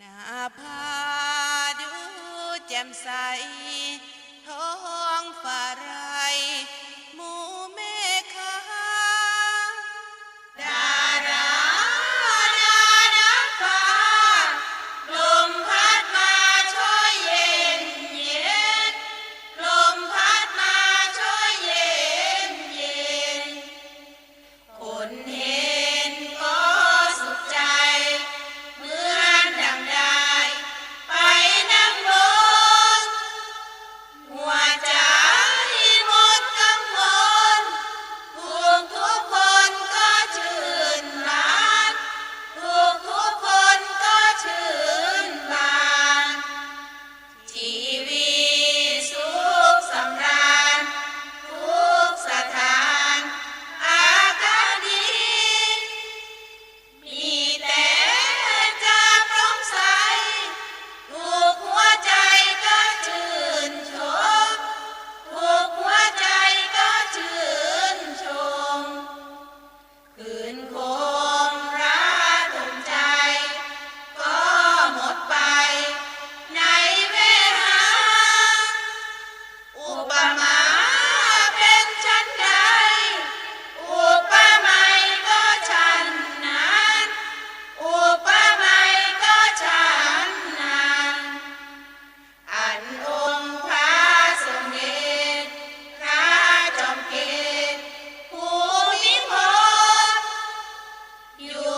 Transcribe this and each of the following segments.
หน้าผาดูแจ่มใสท้องฟ้ารา You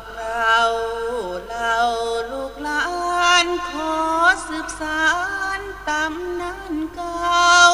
กเราเราลูกหลานขอสืบสารตำนานเก่า